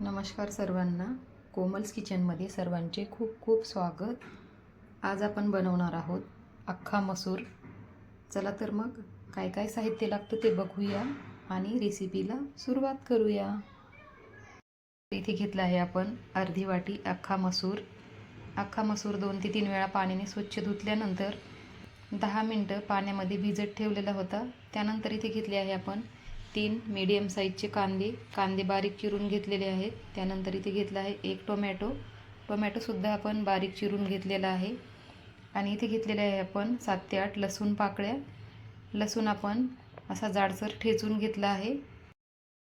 नमस्कार सर्वांना. कोमल्स किचनमध्ये सर्वांचे खूप खूप स्वागत. आज आपण बनवणार आहोत अख्खा मसूर. चला तर मग काय काय साहित्य लागतं ते बघूया आणि रेसिपीला सुरुवात करूया. इथे घेतला आहे आपण अर्धी वाटी अख्खा मसूर. अख्खा मसूर दोन ते तीन वेळा पाण्याने स्वच्छ धुतल्यानंतर दहा मिनटं पाण्यामध्ये भिजत ठेवलेला होता. त्यानंतर इथे घेतले आहे आपण तीन मीडियम साईजचे कांदे कांदे बारीक चिरून घेतलेले आहेत. त्यानंतर इथे घेतला आहे एक टोमॅटो टोमॅटोसुद्धा आपण बारीक चिरून घेतलेला आहे. आणि इथे घेतलेले आहे आपण सात ते आठ लसूण पाकळ्या. लसूण आपण असा जाडसर ठेचून घेतला आहे.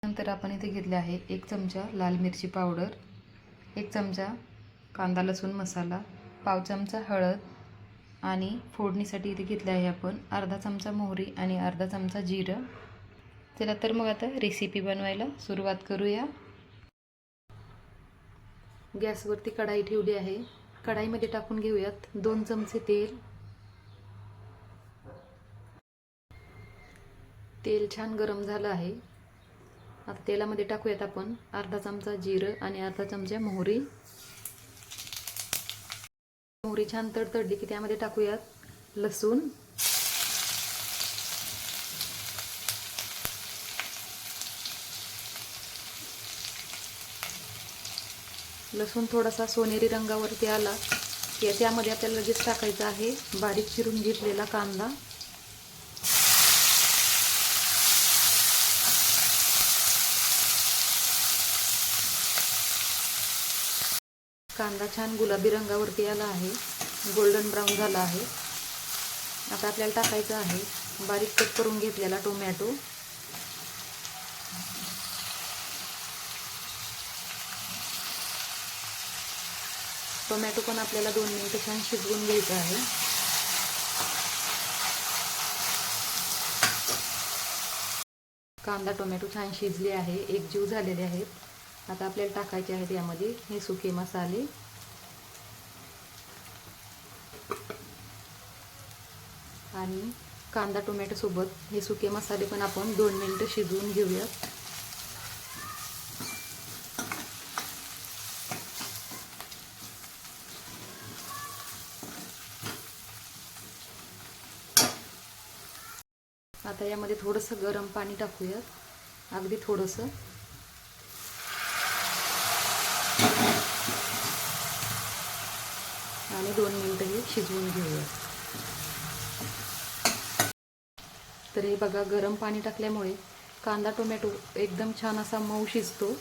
नंतर आपण इथे घेतले आहे एक चमचा लाल मिरची पावडर एक चमचा कांदा लसूण मसाला पाव चमचा हळद आणि फोडणीसाठी इथे घेतले आहे आपण अर्धा चमचा मोहरी आणि अर्धा चमचा जिरं. चला तर मग आता रेसिपी बनवायला सुरुवात करूया. गॅसवरती कढाई ठेवली आहे. कढाईमध्ये टाकून घेऊयात दोन चमचे तेल. तेल छान गरम झालं आहे. आता तेलामध्ये टाकूयात आपण अर्धा चमचा जिरं आणि अर्धा चमचा मोहरी. मोहरी छान तडतडली की त्यामध्ये टाकूयात लसूण. लसूण थोडासा सोनेरी रंगावरती आला की त्यामध्ये आपल्याला लगेच टाकायचा आहे बारीक चिरून घेतलेला कांदा. कांदा छान गुलाबी रंगावरती आला आहे. गोल्डन ब्राऊन झाला आहे. आता आपल्याला टाकायचं आहे. बारीक कट करून घेतलेला टोमॅटो टोमॅटो पण आपल्याला दोन मिनिटं छान शिजवून घ्यायचं आहे. कांदा टोमॅटो छान शिजले आहे. एकजीव झालेले आहेत. आता आपल्याला टाकायचे आहेत यामध्ये हे सुके मसाले. आणि कांदा टोमॅटोसोबत हे सुके मसाले पण आपण दोन मिनिटं शिजवून घेऊयात. आता यामध्ये थोडंसं गरम पाणी टाकूयात. अगदी थोडंसं. आणि दोन मिनटं हे शिजवून घेऊयात. तर हे बघा गरम पाणी टाकल्यामुळे कांदा टोमॅटो एकदम छान असा मऊ शिजतो.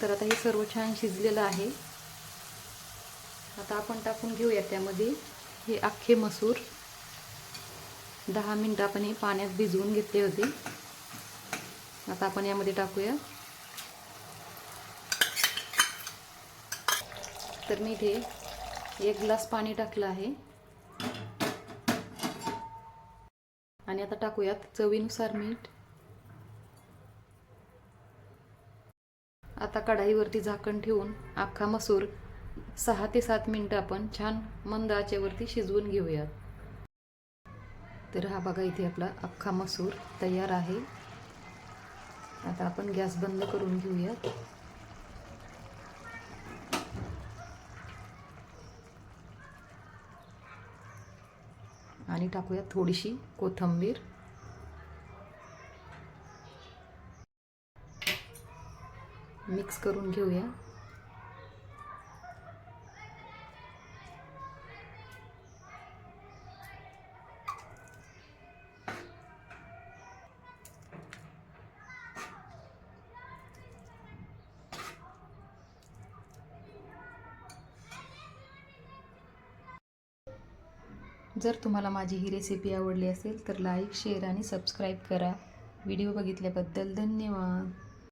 तर आता हे सर्व छान शिजलेलं आहे. आता आपण टाकून घेऊया त्यामध्ये हे अख्खे मसूर. दहा मिनटं आपण हे पाण्यात भिजवून घेतले होते. आता आपण यामध्ये टाकूया. तर मी इथे एक ग्लास पाणी टाकलं आहे. आणि आता टाकूयात चवीनुसार मीठ. आता कढाईवरती झाकण ठेवून अख्खा मसूर सहा ते सात मिनटं आपण छान मंद आचेवरती शिजवून घेऊयात. तर हा बघा इथे आपला अख्खा मसूर तयार आहे. आता आपण गॅस बंद करून घेऊयात. आणि टाकूयात थोडीशी कोथंबीर. मिक्स करून घेऊया. जर तुम्हाला माझी ही रेसिपी आवडली असेल तर लाईक शेअर आणि सबस्क्राईब करा. व्हिडिओ बघितल्याबद्दल धन्यवाद.